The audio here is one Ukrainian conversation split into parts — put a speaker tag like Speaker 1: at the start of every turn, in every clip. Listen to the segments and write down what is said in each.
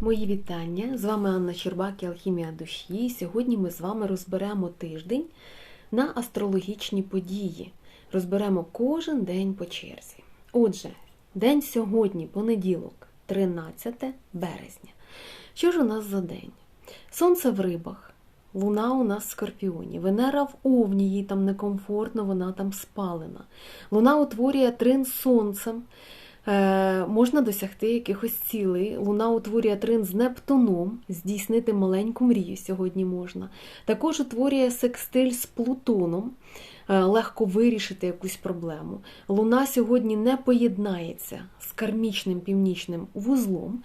Speaker 1: Мої вітання! З вами Анна Щербак і Алхімія душі. Сьогодні ми з вами розберемо тиждень на астрологічні події. Розберемо кожен день по черзі. Отже, день сьогодні, понеділок, 13 березня. Що ж у нас за день? Сонце в рибах, луна у нас в скорпіоні, Венера в овні, їй там некомфортно, вона там спалена. Луна утворює трин сонцем. Е, можна досягти якихось цілей. Луна утворює трин з Нептуном, здійснити маленьку мрію сьогодні можна. Також утворює секстиль з Плутоном, е, легко вирішити якусь проблему. Луна сьогодні не поєднається з кармічним північним вузлом.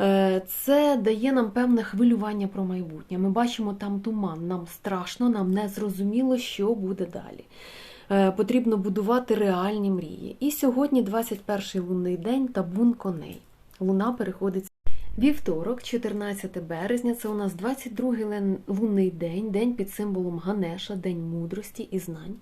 Speaker 1: Е, Це дає нам певне хвилювання про майбутнє. Ми бачимо там туман, нам страшно, нам не зрозуміло, що буде далі. Е, Потрібно будувати реальні мрії. І сьогодні 21 лунний день табун коней. Луна переходить. Вівторок, 14 березня, це у нас 22-й лунний день, день під символом Ганеша, день мудрості і знань.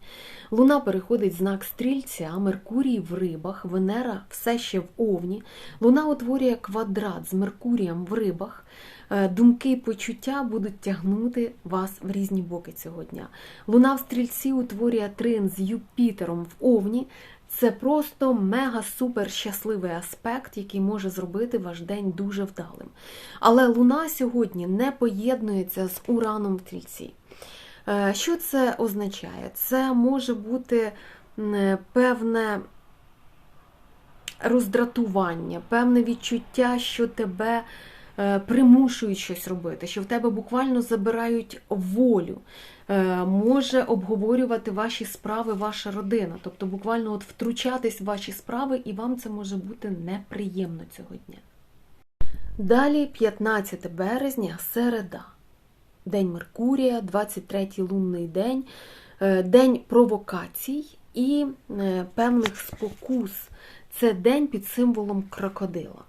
Speaker 1: Луна переходить знак стрільця, Меркурій в рибах, Венера все ще в овні. Луна утворює квадрат з Меркурієм в рибах. Е, Думки і почуття будуть тягнути вас в різні боки цього дня. Луна в стрільці утворює трин з Юпітером в овні. Це просто мега-супер щасливий аспект, який може зробити ваш день дуже вдалим. Але Луна сьогодні не поєднується з Ураном в Тільці. Е, Що це означає? Це може бути певне роздратування, певне відчуття, що тебе примушують щось робити, що в тебе буквально забирають волю. Е, Може обговорювати ваші справи ваша родина, тобто буквально от втручатись в ваші справи, і вам це може бути неприємно цього дня. Далі 15 березня, середа. День Меркурія, 23-й лунний день, е, день провокацій і е, певних спокус. Це день під символом крокодила.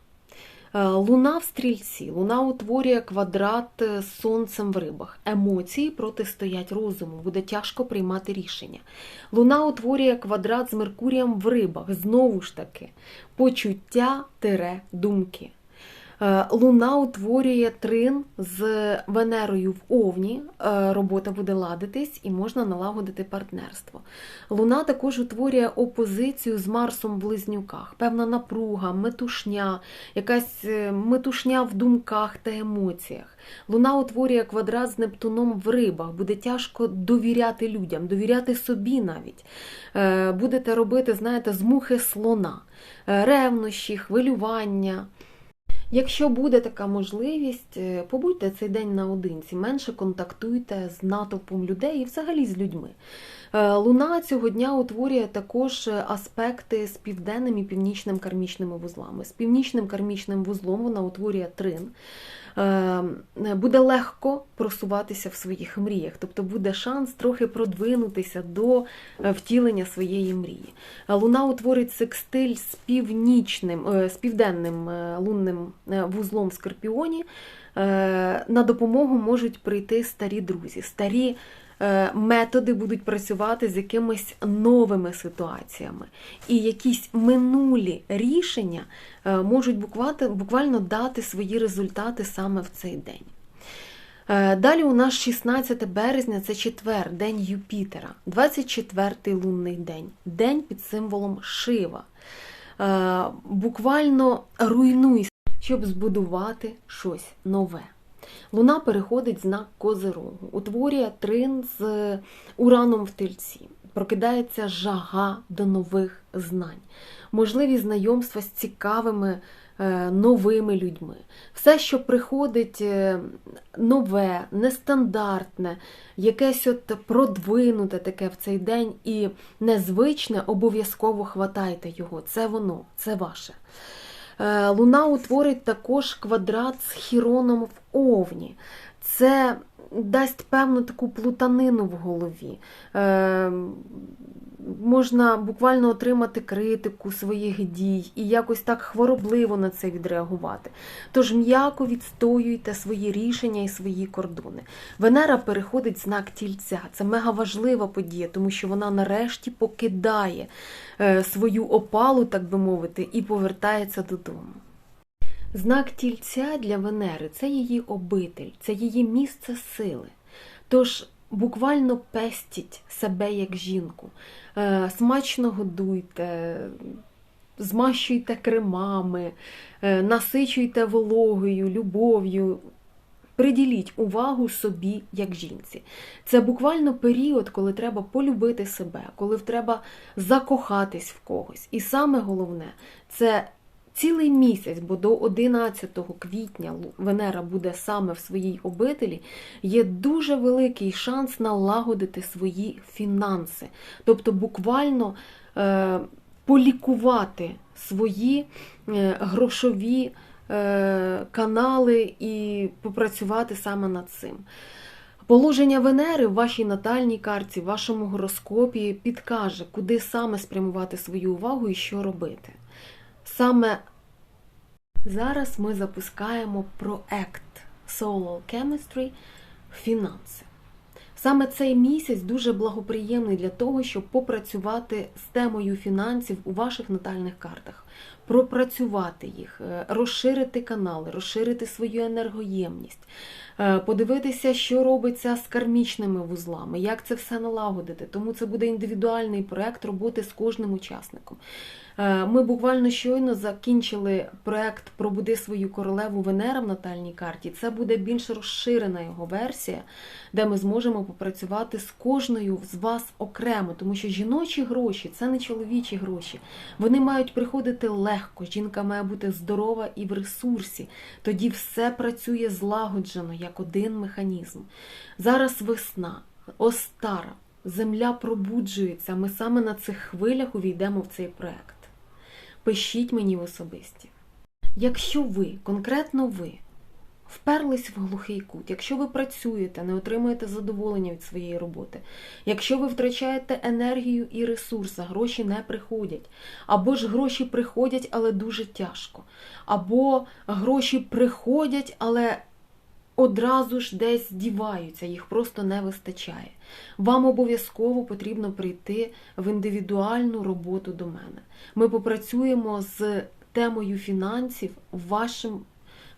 Speaker 1: Е, Луна в стрільці. Луна утворює квадрат е, з сонцем в рибах. Емоції протистоять розуму, буде тяжко приймати рішення. Луна утворює квадрат з Меркурієм в рибах. Знову ж таки, почуття тире думки. Е, Луна утворює трин з Венерою в Овні. Е, Робота буде ладитись і можна налагодити партнерство. Луна також утворює опозицію з Марсом в близнюках. Певна напруга, метушня, якась е, метушня в думках та емоціях. Луна утворює квадрат з Нептуном в рибах. Буде тяжко довіряти людям, довіряти собі навіть. Будете робити, знаєте, з мухи слона, ревнощі, хвилювання. Якщо буде така можливість, е, побудьте цей день наодинці, менше контактуйте з натовпом людей і взагалі з людьми. Е, Луна цього дня утворює також е, аспекти з південним і північним кармічними вузлами. З північним кармічним вузлом вона утворює трин. Е, Буде легко просуватися в своїх мріях, тобто буде шанс трохи продвинутися до е, втілення своєї мрії. Е, Луна утворить секстиль з північним, е, з південним лунним вузлом в Скорпіоні. На допомогу можуть прийти старі друзі, старі методи будуть працювати з якимись новими ситуаціями. І якісь минулі рішення е, можуть буквально, дати свої результати саме в цей день. Е, Далі у нас 16 березня, це четвер, день Юпітера, 24-й лунний день, день під символом Шива. Е, Буквально руйнуй, щоб збудувати щось нове. Луна переходить знак Козирогу, утворює трин з ураном в тельці. Прокидається жага до нових знань, можливі знайомства з цікавими е, новими людьми. Все, що приходить е, нове, нестандартне, якесь от продвинуте таке в цей день і незвичне, обов'язково хватайте його. Це воно, це ваше. Е, Луна утворить також квадрат з Хіроном в Овні. Це дасть певну таку плутанину в голові. Е, Можна буквально отримати критику своїх дій і якось так хворобливо на це відреагувати. Тож м'яко відстоюйте свої рішення і свої кордони. Венера переходить знак тільця. Це мегаважлива подія, тому що вона нарешті покидає е, свою опалу, так би мовити, і повертається додому. Знак тільця для Венери це її обитель, це її місце сили. Тож буквально пестіть себе як жінку, Е, смачно годуйте, змащуйте кремами, е, насичуйте вологою, любов'ю. Приділіть увагу собі як жінці. Це буквально період, коли треба полюбити себе, коли треба закохатись в когось. І саме головне, це цілий місяць, бо до 11 квітня Венера буде саме в своїй обителі, є дуже великий шанс налагодити свої фінанси. Тобто буквально е, полікувати свої е, грошові е, канали і попрацювати саме над цим. Положення Венери в вашій натальній карті, в вашому гороскопі підкаже, куди саме спрямувати свою увагу і що робити. Саме зараз ми запускаємо проект Solo Chemistry Фінанси. Саме цей місяць дуже благоприємний для того, щоб попрацювати з темою фінансів у ваших натальних картах, пропрацювати їх, е, розширити канали, розширити свою енергоємність, е, подивитися, що робиться з кармічними вузлами, як це все налагодити. Тому це буде індивідуальний проект роботи з кожним учасником. Е, Ми буквально щойно закінчили проект Пробуди свою королеву Венера в натальній карті. Це буде більш розширена його версія, де ми зможемо попрацювати з кожною з вас окремо, тому що жіночі гроші це не чоловічі гроші. Вони мають приходити легко. Жінка має бути здорова і в ресурсі. Тоді все працює злагоджено як один механізм. Зараз весна, остара, земля пробуджується. Ми саме на цих хвилях увійдемо в цей проект. Пишіть мені в особисті. Якщо ви, конкретно ви, вперлись в глухий кут, якщо ви працюєте, не отримуєте задоволення від своєї роботи, якщо ви втрачаєте енергію і ресурс, а гроші не приходять, або ж гроші приходять, але дуже тяжко, або гроші приходять, але одразу ж десь діваються, їх просто не вистачає. Вам обов'язково потрібно прийти в індивідуальну роботу до мене. Ми попрацюємо з темою фінансів вашим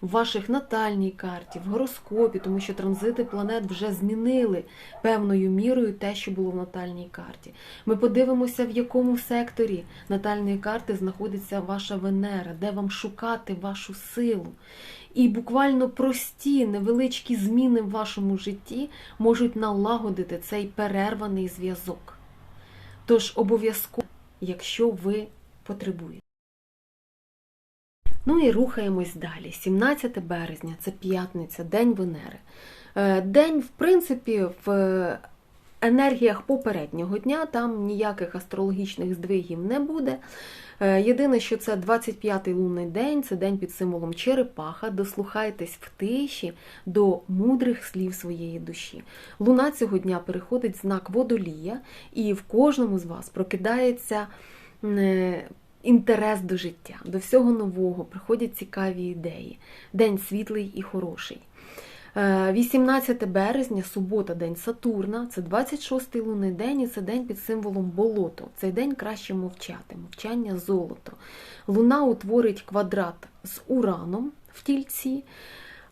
Speaker 1: в ваших натальній карті, в гороскопі, тому що транзити планет вже змінили певною мірою те, що було в натальній карті. Ми подивимося, в якому секторі натальної карти знаходиться ваша Венера, де вам шукати вашу силу. І буквально прості невеличкі зміни в вашому житті можуть налагодити цей перерваний зв'язок. Тож обов'язково, якщо ви потребуєте. Ну і рухаємось далі. 17 березня це п'ятниця, День Венери. Е, День, в принципі, в енергіях попереднього дня, там ніяких астрологічних здвигів не буде. Е, Єдине, що це 25-й лунний день, це день під символом черепаха. Дослухайтесь в тиші до мудрих слів своєї душі. Луна цього дня переходить знак водолія, і в кожному з вас прокидається е, інтерес до життя, до всього нового, приходять цікаві ідеї. День світлий і хороший. Е, 18 березня, субота, день Сатурна, це 26-й лунний день і це день під символом болото. Цей день краще мовчати, мовчання золото. Луна утворить квадрат з Ураном в тільці.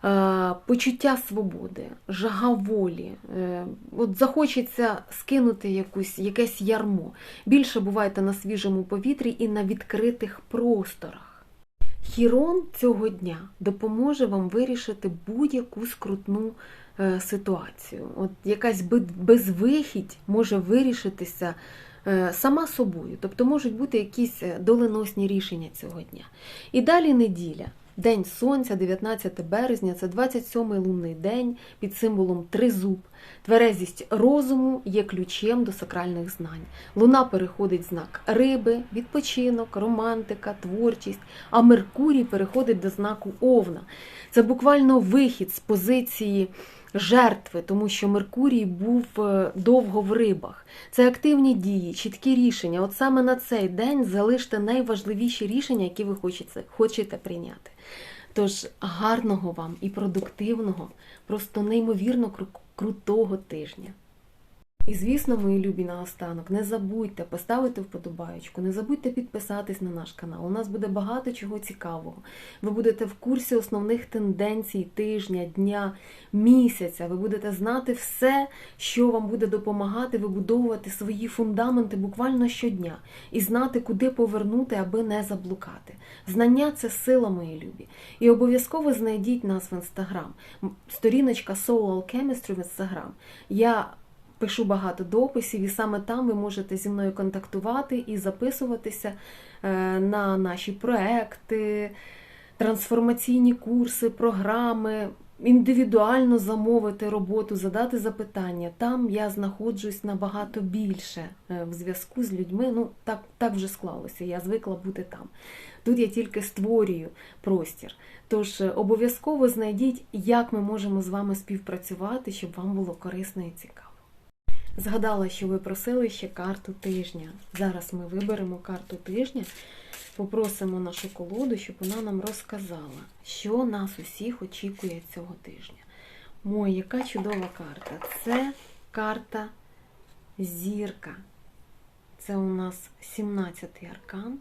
Speaker 1: Е, Почуття свободи, жага волі, Е, от захочеться скинути якусь, якесь ярмо. Більше бувайте на свіжому повітрі і на відкритих просторах. Хірон цього дня допоможе вам вирішити будь-яку скрутну е, ситуацію. От якась безвихідь може вирішитися сама собою. Тобто можуть бути якісь доленосні рішення цього дня. І далі неділя. День Сонця, 19 березня, це 27-й лунний день під символом Тризуб. Тверезість розуму є ключем до сакральних знань. Луна переходить знак риби, відпочинок, романтика, творчість, а Меркурій переходить до знаку Овна. Це буквально вихід з позиції жертви, тому що Меркурій був е, довго в рибах. Це активні дії, чіткі рішення. От саме на цей день залиште найважливіші рішення, які ви хочете, хочете прийняти. Тож гарного вам і продуктивного, просто неймовірно крутого тижня. І звісно, мої любі наостанок, не забудьте поставити вподобаєчку, не забудьте підписатись на наш канал. У нас буде багато чого цікавого. Ви будете в курсі основних тенденцій тижня, дня, місяця. Ви будете знати все, що вам буде допомагати вибудовувати свої фундаменти буквально щодня і знати, куди повернути, аби не заблукати. Знання це сила, мої любі. І обов'язково знайдіть нас в інстаграм. Сторіночка Soul Alchemistry в інстаграм. Я пишу багато дописів, і саме там ви можете зі мною контактувати і записуватися е, на наші проекти, трансформаційні курси, програми, індивідуально замовити роботу, задати запитання. Там я знаходжусь набагато більше е, в зв'язку з людьми. Ну, так, так вже склалося, я звикла бути там. Тут я тільки створюю простір. Тож е, обов'язково знайдіть, як ми можемо з вами співпрацювати, щоб вам було корисно і цікаво. Згадала, що ви просили ще карту тижня. Зараз ми виберемо карту тижня, попросимо нашу колоду, щоб вона нам розказала, що нас усіх очікує цього тижня. Мой, яка чудова карта! Це карта зірка. Це у нас 17-й аркан.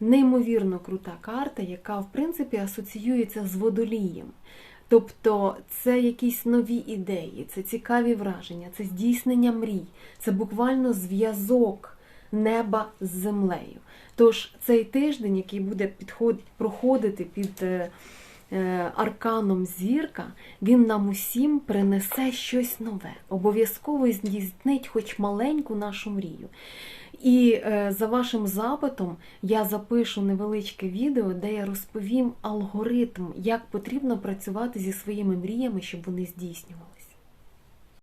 Speaker 1: Неймовірно крута карта, яка, в принципі, асоціюється з водолієм. Тобто це якісь нові ідеї, це цікаві враження, це здійснення мрій, це буквально зв'язок неба з землею. Тож цей тиждень, який буде підход... проходити під е, е, арканом зірка, він нам усім принесе щось нове. Обов'язково здійснить хоч маленьку нашу мрію. І е, за вашим запитом я запишу невеличке відео, де я розповім алгоритм, як потрібно працювати зі своїми мріями, щоб вони здійснювалися.